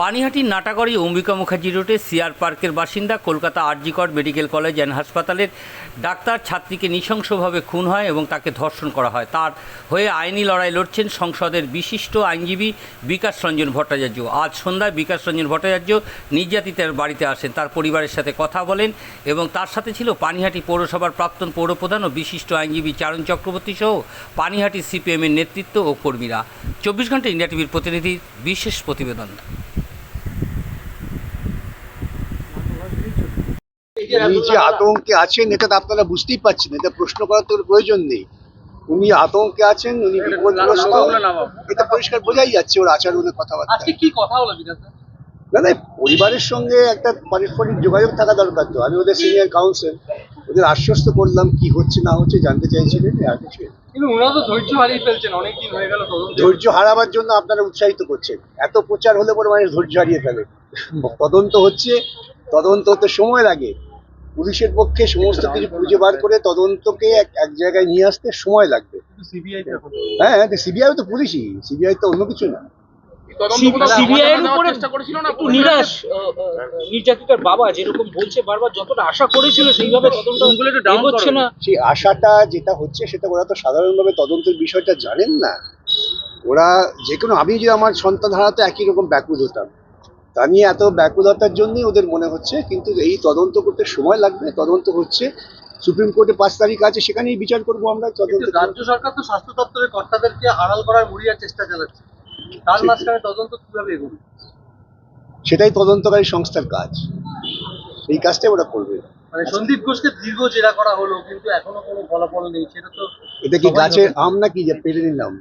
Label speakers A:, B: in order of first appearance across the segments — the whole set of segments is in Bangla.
A: পানিহাটির নাটাগড়ি অম্বিকা মুখার্জি রোডে সিআর পার্কের বাসিন্দা Kolkata RG Kar medical college and হাসপাতালের ডাক্তার ছাত্রীকে নৃশংসভাবে খুন হয় এবং তাকে ধর্ষণ করা হয়। তার হয়ে আইনি লড়াই লড়ছেন সংসদের বিশিষ্ট আইনজীবী বিকাশ রঞ্জন ভট্টাচার্য। আজ সন্ধ্যায় বিকাশ রঞ্জন ভট্টাচার্য নির্যাতিতার বাড়িতে আসেন। তার পরিবারের সাথে কথা বলেন এবং তার সাথে ছিল পানিহাটি পৌরসভার প্রাক্তন পৌরপ্রধান ও বিশিষ্ট আইনজীবী চারণ চক্রবর্তী সহ পানিহাটি সিপিএমের নেতৃত্ব ও কর্মীরা। চব্বিশ ঘণ্টা ইন্ডিয়া টিভির প্রতিনিধি বিশেষ প্রতিবেদন।
B: উনি যে আতঙ্কে আছেন এটা তো আপনারা বুঝতেই পারছেন এটা প্রশ্ন করার তো প্রয়োজন নেই। উনি আতঙ্কে আছেন উনি বিপদগ্রস্ত এটা পরিষ্কার বোঝাই যাচ্ছে ওর আচরণের কথাবার্তা।
C: আজকে কি কথা হলো
B: না না পরিবারের সঙ্গে একটা পারস্পরিক যোগাযোগ থাকা দরকার তো। আমি ওদের সিনিয়র কাউন্সিল ওদের আশ্বস্ত করলাম কি হচ্ছে না হচ্ছে জানতে চাইছিলেন আর কিছু
C: কিন্তু ওনারা তো ধৈর্য হারিয়ে ফেলছেন অনেকদিন হয়ে গেল
B: ধৈর্য হারাবার জন্য আপনারা উৎসাহিত করছেন। এত প্রচার হলে পরে মানুষ ধৈর্য হারিয়ে ফেলে। তদন্ত হচ্ছে তদন্ত হতে সময় লাগে। পুলিশের পক্ষে সমস্ত কিছু খুঁজে বার করে তদন্তকে এক এক জায়গায় নিয়ে আসতে সময় লাগবে। হ্যাঁ সিবিআই তো পুলিশই। সিবিআই তো অন্য কিছু না।
D: সিবিআই এর উপরে একটু নিরাশ আহ, আহ, নির্যাতিতার বাবা যেরকম বলছে বারবার যতটা আশা করেছিল সেইভাবে তদন্ত না।
B: সেই আশাটা যেটা হচ্ছে সেটা ওরা তো সাধারণভাবে তদন্তের বিষয়টা জানেন না। ওরা যে কোনো আমি যে আমার সন্তান হারাতে একই রকম ব্যাকুল হতাম। তা নিয়ে এত ব্যাকুলতার জন্যই ওদের মনে হচ্ছে কিন্তু এই তদন্ত করতে সময় লাগবে তদন্ত হচ্ছে সুপ্রিম কোর্টে পাঁচ তারিখ আছে সেখানেই বিচার করব আমরা তদন্ত
C: রাজ্য সরকার তো স্বাস্থ্য দপ্তরের কর্তাদেরকে আড়াল করার মরিয়ার চেষ্টা চালাচ্ছে। তার মাঝখানে তদন্ত কীভাবে এগোবে?
B: সেটাই তদন্তকারী সংস্থার কাজ। এই কাজটাই ওরা করবে।
C: মানে সন্দীপ ঘোষকে দীর্ঘ জেরা করা হলো কিন্তু এখনও কোনো ফলাফল নেই সেটা তো
B: এটা কি গাছের আম নাকি? যে পেরে নিলাম।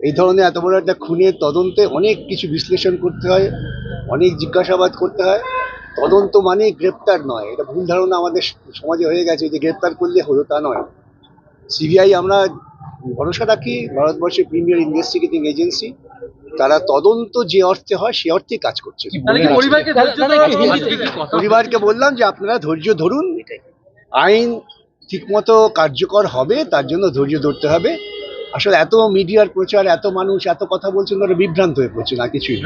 B: এই ধরনের এত বড় একটা খুনের তদন্তে অনেক কিছু বিশ্লেষণ করতে হয় অনেক জিজ্ঞাসাবাদ করতে হয়। তদন্ত মানে গ্রেপ্তার নয়। এটা ভুল ধারণা আমাদের সমাজে হয়ে গেছে যে গ্রেপ্তার করলে হলো তা নয়। সিবিআই আমরা ভরসা রাখি ভারতবর্ষের প্রিমিয়ার ইনভেস্টিগেটিং এজেন্সি তারা তদন্ত যে অর্থে হয় সে অর্থেই কাজ করছে।
C: পরিবারকে
B: বললাম যে আপনারা ধৈর্য ধরুন। আইন ঠিকমতো কার্যকর হবে তার জন্য ধৈর্য ধরতে হবে। আসলে এত মিডিয়ার প্রচার এত মানুষ এত কথা বলছেন ওরা বিভ্রান্ত হয়ে পড়ছে না। কিছুই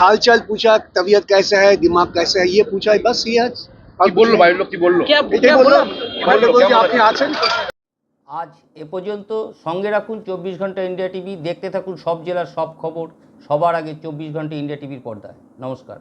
B: হালচাল পুছা তবিয়ত पूछा तबीयत कैसा है दिमाग कैसा है ये पूछा
E: বলল বাইরের লোক কি বলল?
B: আপনি আছেন?
A: আজ এ পর্যন্ত সঙ্গে রাখুন চব্বিশ ঘণ্টা ইন্ডিয়া টিভি দেখতে থাকুন সব জেলার সব খবর সবার আগে চব্বিশ ঘণ্টা ইন্ডিয়া টিভির পর্দায়। নমস্কার।